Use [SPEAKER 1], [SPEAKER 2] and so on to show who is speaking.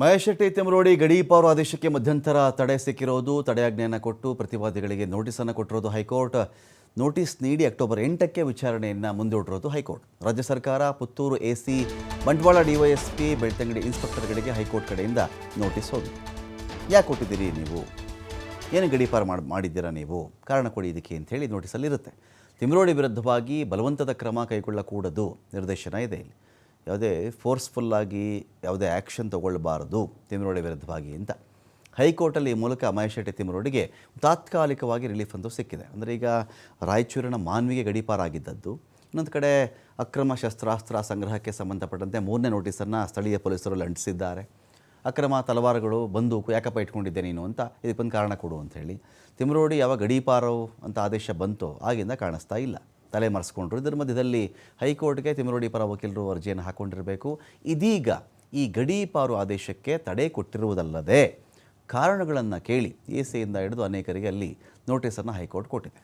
[SPEAKER 1] ಮಹೇಶ್ ಶೆಟ್ಟಿ ತಿಮರೋಡಿ ಗಡೀಪಾರು ಆದೇಶಕ್ಕೆ ಮಧ್ಯಂತರ ತಡೆ ಸಿಕ್ಕಿರೋದು, ತಡೆಯಾಜ್ಞೆಯನ್ನು ಕೊಟ್ಟು ಪ್ರತಿವಾದಿಗಳಿಗೆ ನೋಟಿಸನ್ನು ಕೊಟ್ಟಿರೋದು ಹೈಕೋರ್ಟ್. ನೋಟಿಸ್ ನೀಡಿ ಅಕ್ಟೋಬರ್ ಎಂಟಕ್ಕೆ ವಿಚಾರಣೆಯನ್ನು ಮುಂದೂಡಿರೋದು ಹೈಕೋರ್ಟ್. ರಾಜ್ಯ ಸರ್ಕಾರ, Puttur A C Bantwal DYSP, Belthangady ಇನ್ಸ್ಪೆಕ್ಟರ್ಗಳಿಗೆ high court ಕಡೆಯಿಂದ ನೋಟಿಸ್ ಹೋಗಿ. ಯಾಕೆ ಕೊಟ್ಟಿದ್ದೀರಿ ನೀವು? ಏನು ಗಡೀಪಾರು ಮಾಡಿ, ಮಾಡಿದ್ದೀರಾ ನೀವು? ಕಾರಣ ಕೊಡಿ ಇದಕ್ಕೆ ಅಂತೇಳಿ ನೋಟಿಸಲ್ಲಿರುತ್ತೆ. ತಿಮ್ರೋಡಿ ವಿರುದ್ಧವಾಗಿ ಬಲವಂತದ ಕ್ರಮ ಕೈಗೊಳ್ಳಕೂಡದು ನಿರ್ದೇಶನ ಇದೆ ಇಲ್ಲಿ. ಯಾವುದೇ ಫೋರ್ಸ್ಫುಲ್ಲಾಗಿ ಯಾವುದೇ ಆ್ಯಕ್ಷನ್ ತಗೊಳ್ಬಾರದು ತಿಮ್ರೋಡಿ ವಿರುದ್ಧವಾಗಿ ಅಂತ. ಹೈಕೋರ್ಟಲ್ಲಿ ಈ ಮೂಲಕ ಮಹೇಶ್ ಶೆಟ್ಟಿ ತಿಮ್ರೋಡಿಗೆ ತಾತ್ಕಾಲಿಕವಾಗಿ ರಿಲೀಫ್ ಅಂತೂ ಸಿಕ್ಕಿದೆ. ಅಂದರೆ ಈಗ ರಾಯಚೂರಿನ ಮಾನ್ವಿಗೆ ಗಡೀಪಾರಾಗಿದ್ದದ್ದು. ಇನ್ನೊಂದು ಕಡೆ ಅಕ್ರಮ ಶಸ್ತ್ರಾಸ್ತ್ರ ಸಂಗ್ರಹಕ್ಕೆ ಸಂಬಂಧಪಟ್ಟಂತೆ ಮೂರನೇ ನೋಟಿಸನ್ನು ಸ್ಥಳೀಯ ಪೊಲೀಸರು ಲಂಟಿಸಿದ್ದಾರೆ. ಅಕ್ರಮ ತಲವಾರುಗಳು, ಬಂದೂಕು ಯಾಕಪ್ಪ ಇಟ್ಕೊಂಡಿದ್ದೆ ನೀನು ಅಂತ ಇದಕ್ಕೊಂದು ಕಾರಣ ಕೊಡು ಅಂತ ಹೇಳಿ ತಿಮ್ರೋಡಿ ಯಾವಾಗ ಗಡೀಪಾರೋ ಅಂತ ಆದೇಶ ಬಂತೋ ಆಗಿಂದ ಕಾಣಿಸ್ತಾ ಇಲ್ಲ. ತಲೆ ಮರೆಸ್ಕೊಂಡ್ರು ಇದರ ಮಧ್ಯದಲ್ಲಿ ಹೈಕೋರ್ಟ್ಗೆ ತಿಮರೋಡಿ ಪರ ವಕೀಲರು ಅರ್ಜಿಯನ್ನು ಹಾಕ್ಕೊಂಡಿರಬೇಕು ಇದೀಗ ಈ ಗಡೀಪಾರು ಆದೇಶಕ್ಕೆ ತಡೆ ಕೊಟ್ಟಿರುವುದಲ್ಲದೆ ಕಾರಣಗಳನ್ನು ಕೇಳಿ ಎ ಸಿಯಿಂದ ಹಿಡಿದು ಅನೇಕರಿಗೆ ಅಲ್ಲಿ ನೋಟಿಸನ್ನು ಹೈಕೋರ್ಟ್ ಕೊಟ್ಟಿದೆ.